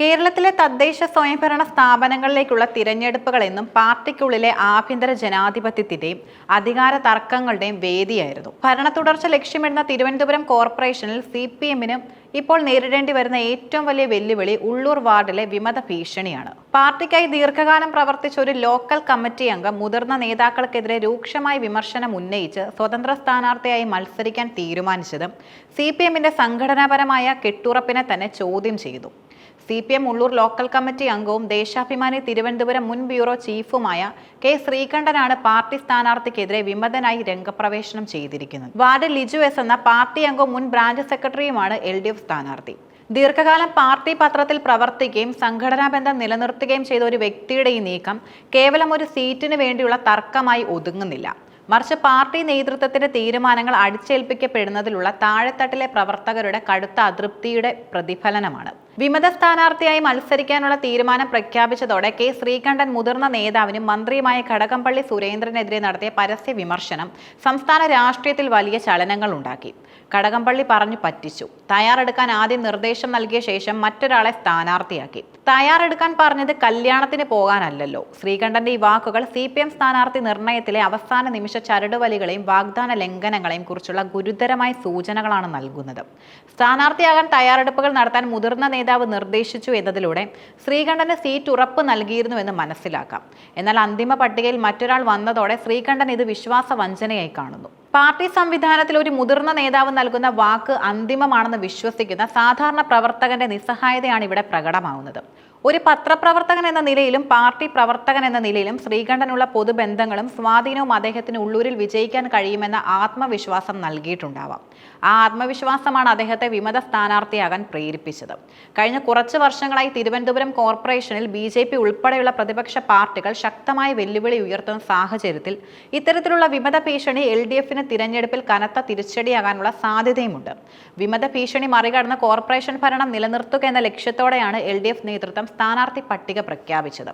കേരളത്തിലെ തദ്ദേശ സ്വയംഭരണ സ്ഥാപനങ്ങളിലേക്കുള്ള തിരഞ്ഞെടുപ്പുകളെന്നും പാർട്ടിക്കുള്ളിലെ ആഭ്യന്തര ജനാധിപത്യത്തിന്റെയും അധികാര തർക്കങ്ങളുടെയും വേദിയായിരുന്നു. ഭരണ തുടർച്ച ലക്ഷ്യമിടുന്ന തിരുവനന്തപുരം കോർപ്പറേഷനിൽ സി പി എമ്മിനും ഇപ്പോൾ നേരിടേണ്ടി വരുന്ന ഏറ്റവും വലിയ വെല്ലുവിളി ഉള്ളൂർ വാർഡിലെ വിമത ഭീഷണിയാണ്. പാർട്ടിക്കായി ദീർഘകാലം പ്രവർത്തിച്ച ഒരു ലോക്കൽ കമ്മിറ്റി അംഗം മുതിർന്ന നേതാക്കൾക്കെതിരെ രൂക്ഷമായ വിമർശനം ഉന്നയിച്ച് സ്വതന്ത്ര സ്ഥാനാർത്ഥിയായി മത്സരിക്കാൻ തീരുമാനിച്ചതും സി പി എമ്മിന്റെ സംഘടനാപരമായ കെട്ടുറപ്പിനെ തന്നെ ചോദ്യം ചെയ്തു. C P M Ulloor local committee അംഗവും ദേശാഭിമാനി തിരുവനന്തപുരം മുൻ ബ്യൂറോ ചീഫുമായ കെ ശ്രീകണ്ഠനാണ് പാർട്ടി സ്ഥാനാർത്ഥിക്കെതിരെ വിമതനായി രംഗപ്രവേശനം ചെയ്തിരിക്കുന്നത്. വാർഡ് ലിജു എസ് എന്ന പാർട്ടി അംഗവും മുൻ ബ്രാഞ്ച് സെക്രട്ടറിയുമാണ് എൽ ഡി എഫ് സ്ഥാനാർത്ഥി. ദീർഘകാലം പാർട്ടി പത്രത്തിൽ പ്രവർത്തിക്കുകയും സംഘടനാ ബന്ധം നിലനിർത്തുകയും ചെയ്ത ഒരു വ്യക്തിയുടെ ഈ നീക്കം കേവലം ഒരു സീറ്റിന് വേണ്ടിയുള്ള തർക്കമായി ഒതുങ്ങുന്നില്ല. മറിച്ച് പാർട്ടി നേതൃത്വത്തിന്റെ തീരുമാനങ്ങൾ അടിച്ചേൽപ്പിക്കപ്പെടുന്നതിലുള്ള താഴെത്തട്ടിലെ പ്രവർത്തകരുടെ കടുത്ത അതൃപ്തിയുടെ പ്രതിഫലനമാണ്. വിമത സ്ഥാനാർത്ഥിയായി മത്സരിക്കാനുള്ള തീരുമാനം പ്രഖ്യാപിച്ചതോടെ കെ ശ്രീകണ്ഠൻ മുതിർന്ന നേതാവിനും മന്ത്രിയുമായ കടകംപള്ളി സുരേന്ദ്രനെതിരെ നടത്തിയ പരസ്യ വിമർശനം സംസ്ഥാന രാഷ്ട്രീയത്തിൽ വലിയ ചലനങ്ങൾ ഉണ്ടാക്കി. കടകംപള്ളി പറഞ്ഞു പറ്റിച്ചു. തയ്യാറെടുക്കാൻ ആദ്യം നിർദ്ദേശം നൽകിയ ശേഷം മറ്റൊരാളെ സ്ഥാനാർത്ഥിയാക്കി. തയ്യാറെടുക്കാൻ പറഞ്ഞത് കല്യാണത്തിന് പോകാനല്ലല്ലോ. ശ്രീകണ്ഠന്റെ ഈ വാക്കുകൾ സി പി എം സ്ഥാനാർത്ഥി നിർണയത്തിലെ അവസാന നിമിഷ ചരടുവലികളെയും വാഗ്ദാന ലംഘനങ്ങളെയും കുറിച്ചുള്ള ഗുരുതരമായ സൂചനകളാണ് നൽകുന്നത്. സ്ഥാനാർത്ഥിയാകാൻ തയ്യാറെടുപ്പുകൾ നടത്താൻ മുതിർന്ന നേതാവ് നിർദ്ദേശിച്ചു എന്നതിലൂടെ ശ്രീകണ്ഠന് സീറ്റ് ഉറപ്പ് നൽകിയിരുന്നുവെന്ന് മനസ്സിലാക്കാം. എന്നാൽ അന്തിമ പട്ടികയിൽ മറ്റൊരാൾ വന്നതോടെ ശ്രീകണ്ഠൻ ഇത് വിശ്വാസ വഞ്ചനയായി കാണുന്നു. പാർട്ടി സംവിധാനത്തിൽ ഒരു മുതിർന്ന നേതാവ് നൽകുന്ന വാക്ക് അന്തിമമാണെന്ന് വിശ്വസിക്കുന്ന സാധാരണ പ്രവർത്തകന്റെ നിസ്സഹായതയാണ് ഇവിടെ പ്രകടമാവുന്നത്. ഒരു പത്രപ്രവർത്തകൻ എന്ന നിലയിലും പാർട്ടി പ്രവർത്തകൻ എന്ന നിലയിലും ശ്രീകണ്ഠനുള്ള പൊതുബന്ധങ്ങളും സ്വാധീനവും അദ്ദേഹത്തിന് ഉള്ളൂരിൽ വിജയിക്കാൻ കഴിയുമെന്ന ആത്മവിശ്വാസം നൽകിയിട്ടുണ്ടാവാം. ആ ആത്മവിശ്വാസമാണ് അദ്ദേഹത്തെ വിമത സ്ഥാനാർത്ഥിയാകാൻ പ്രേരിപ്പിച്ചത്. കഴിഞ്ഞ കുറച്ച് വർഷങ്ങളായി തിരുവനന്തപുരം കോർപ്പറേഷനിൽ ബി ജെ പി ഉൾപ്പെടെയുള്ള പ്രതിപക്ഷ പാർട്ടികൾ ശക്തമായ വെല്ലുവിളി ഉയർത്തുന്ന സാഹചര്യത്തിൽ ഇത്തരത്തിലുള്ള വിമത ഭീഷണി എൽ ഡി എഫിന് തിരഞ്ഞെടുപ്പിൽ കനത്ത തിരിച്ചടിയാകാനുള്ള സാധ്യതയുമുണ്ട്. വിമത ഭീഷണി മറികടന്ന് കോർപ്പറേഷൻ ഭരണം നിലനിർത്തുക എന്ന ലക്ഷ്യത്തോടെയാണ് എൽ ഡി എഫ് നേതൃത്വം സ്ഥാനാർത്ഥി പട്ടിക പ്രഖ്യാപിച്ചത്.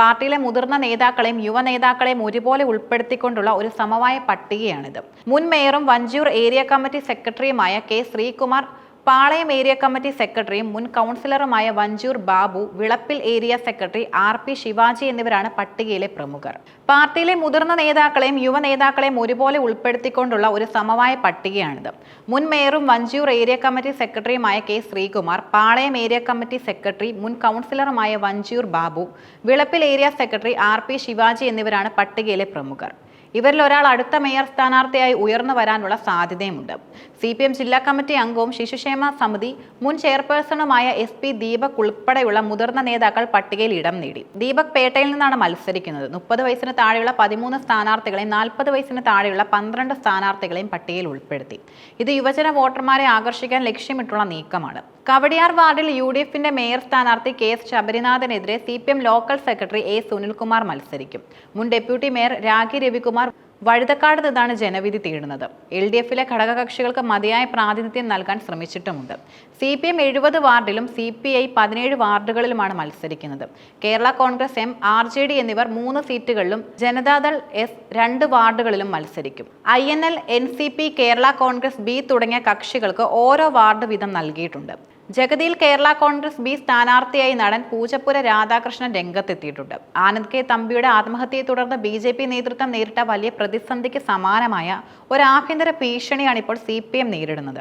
പാർട്ടിയിലെ മുതിർന്ന നേതാക്കളെയും യുവ നേതാക്കളെയും ഒരുപോലെ ഉൾപ്പെടുത്തിക്കൊണ്ടുള്ള ഒരു സമവായ പട്ടികയാണിത്. മുൻ മേയറും വഞ്ചൂർ ഏരിയ കമ്മിറ്റി സെക്രട്ടറിയുമായ K Sreekumar Palayam area committee സെക്രട്ടറിയും മുൻ കൗൺസിലറുമായ Vanchoor Babu Vilappil area secretary R P Shivaji എന്നിവരാണ് പട്ടികയിലെ പ്രമുഖർ. പാർട്ടിയിലെ മുതിർന്ന നേതാക്കളെയും യുവ നേതാക്കളെയും ഒരുപോലെ ഉൾപ്പെടുത്തിക്കൊണ്ടുള്ള ഒരു സമവായ പട്ടികയാണിത്. മുൻ മേയറും വഞ്ചൂർ ഏരിയ കമ്മിറ്റി സെക്രട്ടറിയുമായ K Sreekumar Palayam area committee secretary മുൻ കൗൺസിലറുമായ Vanchoor Babu Vilappil area secretary R P Shivaji എന്നിവരാണ് പട്ടികയിലെ പ്രമുഖർ. ഇവരിൽ ഒരാൾ അടുത്ത മേയർ സ്ഥാനാർത്ഥിയായി ഉയർന്നു വരാനുള്ള സാധ്യതയുമുണ്ട്. സി പി എം ജില്ലാ കമ്മിറ്റി അംഗവും ശിശുക്ഷേമ സമിതി മുൻ ചെയർപേഴ്സണുമായ എസ് പി ദീപക് ഉൾപ്പെടെയുള്ള മുതിർന്ന നേതാക്കൾ പട്ടികയിൽ ഇടം നേടി. ദീപക് പേട്ടയിൽ നിന്നാണ് മത്സരിക്കുന്നത്. മുപ്പത് വയസ്സിന് താഴെയുള്ള പതിമൂന്ന് സ്ഥാനാർത്ഥികളെയും നാൽപ്പത് വയസ്സിന് താഴെയുള്ള പന്ത്രണ്ട് സ്ഥാനാർത്ഥികളെയും പട്ടികയിൽ ഉൾപ്പെടുത്തി. ഇത് യുവജന വോട്ടർമാരെ ആകർഷിക്കാൻ ലക്ഷ്യമിട്ടുള്ള നീക്കമാണ്. കവടിയാർ വാർഡിൽ യു ഡി എഫിന്റെ മേയർ സ്ഥാനാർത്ഥി K S ശബരിനാഥനെതിരെ C P M local secretary A Sunilkumar മത്സരിക്കും. മുൻ ഡെപ്യൂട്ടി മേയർ രാഖി രവികുമാർ വഴുതക്കാട് നിന്നാണ് ജനവിധി തേടുന്നത്. എൽ ഡി എഫിലെ ഘടകകക്ഷികൾക്ക് മതിയായ പ്രാതിനിധ്യം നൽകാൻ ശ്രമിച്ചിട്ടുമുണ്ട്. സി പി എം എഴുപത് വാർഡിലും സി പി ഐ പതിനേഴ് വാർഡുകളിലുമാണ് മത്സരിക്കുന്നത്. Kerala Congress M R J D എന്നിവർ മൂന്ന് സീറ്റുകളിലും ജനതാദൾ എസ് രണ്ട് വാർഡുകളിലും മത്സരിക്കും. I N L N C P Kerala Congress B തുടങ്ങിയ കക്ഷികൾക്ക് ഓരോ വാർഡ് വീതം നൽകിയിട്ടുണ്ട്. ജഗതിയിൽ കേരള കോൺഗ്രസ് ബി സ്ഥാനാർത്ഥിയായി നടൻ പൂജപ്പുര രാധാകൃഷ്ണൻ രംഗത്തെത്തിയിട്ടുണ്ട്. ആനന്ദ് കെ തമ്പിയുടെ ആത്മഹത്യയെ തുടർന്ന് ബി ജെ പി നേതൃത്വം നേരിട്ട വലിയ പ്രതിസന്ധിക്ക് സമാനമായ ഒരു ആഭ്യന്തര ഭീഷണിയാണ് ഇപ്പോൾ സി പി എം നേരിടുന്നത്.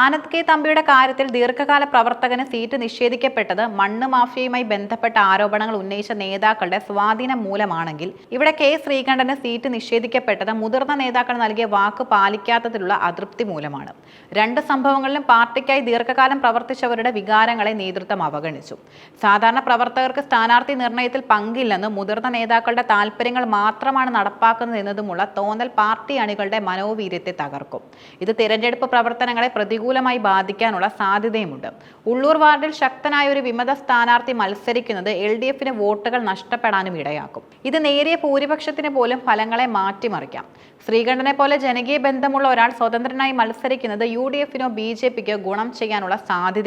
ആനന്ദ് കെ തമ്പിയുടെ കാര്യത്തിൽ ദീർഘകാല പ്രവർത്തകന് സീറ്റ് നിഷേധിക്കപ്പെട്ടത് മണ്ണ് മാഫിയയുമായി ബന്ധപ്പെട്ട ആരോപണങ്ങൾ ഉന്നയിച്ച നേതാക്കളുടെ സ്വാധീനം മൂലമാണെങ്കിൽ ഇവിടെ കെ ശ്രീകണ്ഠന് സീറ്റ് നിഷേധിക്കപ്പെട്ടത് മുതിർന്ന നേതാക്കൾ നൽകിയ വാക്ക് പാലിക്കാത്തതിലുള്ള അതൃപ്തി മൂലമാണ്. രണ്ട് സംഭവങ്ങളിലും പാർട്ടിക്കായി ദീർഘകാലം പ്രവർത്തിച്ചവരുടെ വികാരങ്ങളെ നേതൃത്വം അവഗണിച്ചു. സാധാരണ പ്രവർത്തകർക്ക് സ്ഥാനാർത്ഥി നിർണയത്തിൽ പങ്കില്ലെന്നും മുതിർന്ന നേതാക്കളുടെ താൽപ്പര്യങ്ങൾ മാത്രമാണ് നടപ്പാക്കുന്നത് എന്നതുമുള്ള തോന്നൽ പാർട്ടി അണികളുടെ മനോവീര്യത്തെ തകർക്കും. ഇത് തിരഞ്ഞെടുപ്പ് പ്രവർത്തനങ്ങളെ പ്രതികൂലമായി ബാധിക്കാനുള്ള സാധ്യതയുമുണ്ട്. ഉള്ളൂർ വാർഡിൽ ശക്തനായ ഒരു വിമത സ്ഥാനാർത്ഥി മത്സരിക്കുന്നത് എൽ ഡി എഫിന് വോട്ടുകൾ നഷ്ടപ്പെടാനും ഇടയാക്കും. ഇത് നേരിയ ഭൂരിപക്ഷത്തിന് പോലും ഫലങ്ങളെ മാറ്റിമറിക്കാം. ശ്രീകണ്ഠനെ പോലെ ജനകീയ ബന്ധമുള്ള ഒരാൾ സ്വതന്ത്രനായി മത്സരിക്കുന്നത് യു ഡി എഫിനോ ബി ജെ പിക്കോ ഗുണം ചെയ്യാനുള്ള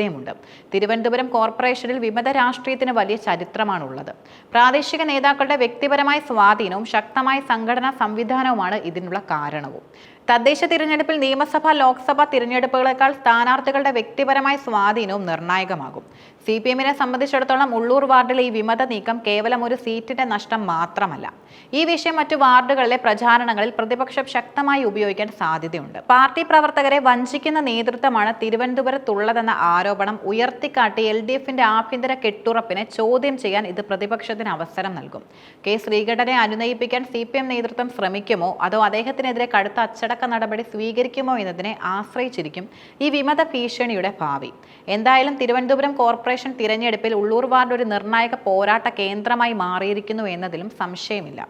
സാധ്യതയുമുണ്ട്. തിരുവനന്തപുരം കോർപ്പറേഷനിൽ വിമത രാഷ്ട്രീയത്തിന് വലിയ ചരിത്രമാണുള്ളത്. പ്രാദേശിക നേതാക്കളുടെ വ്യക്തിപരമായ സ്വാധീനവും ശക്തമായ സംഘടനാ സംവിധാനവുമാണ് ഇതിനുള്ള കാരണവും. തദ്ദേശ തിരഞ്ഞെടുപ്പിൽ നിയമസഭ ലോക്സഭാ തിരഞ്ഞെടുപ്പുകളെക്കാൾ സ്ഥാനാർത്ഥികളുടെ വ്യക്തിപരമായ സ്വാധീനവും നിർണായകമാകും. സി പി എമ്മിനെ സംബന്ധിച്ചിടത്തോളം ഉള്ളൂർ വാർഡിലെ ഈ വിമത നീക്കം കേവലം ഒരു സീറ്റിന്റെ നഷ്ടം മാത്രമല്ല. ഈ വിഷയം മറ്റു വാർഡുകളിലെ പ്രചാരണങ്ങളിൽ പ്രതിപക്ഷം ശക്തമായി ഉപയോഗിക്കാൻ സാധ്യതയുണ്ട്. പാർട്ടി പ്രവർത്തകരെ വഞ്ചിക്കുന്ന നേതൃത്വമാണ് തിരുവനന്തപുരത്തുള്ളതെന്ന ആരോപണം ഉയർത്തിക്കാട്ടി എൽ ഡി എഫിന്റെ ആഭ്യന്തര കെട്ടുറപ്പിനെ ചോദ്യം ചെയ്യാൻ ഇത് പ്രതിപക്ഷത്തിന് അവസരം നൽകും. കെ ശ്രീകണ്ഠനെ അനുനയിപ്പിക്കാൻ സി പി എം നേതൃത്വം ശ്രമിക്കുമോ? അതോ അദ്ദേഹത്തിനെതിരെ കടുത്ത അച്ചടക്ക നടപടി സ്വീകരിക്കുമോ എന്നതിനെ ആശ്രയിച്ചിരിക്കും ഈ വിമത ഭീഷണിയുടെ ഭാവി. എന്തായാലും തിരുവനന്തപുരം കോർപ്പറേഷൻ തിരഞ്ഞെടുപ്പിൽ ഉള്ളൂർ വാർഡ് ഒരു നിർണായക പോരാട്ട കേന്ദ്രമായി മാറിയിരിക്കുന്നു എന്നതിലും സംശയമില്ല.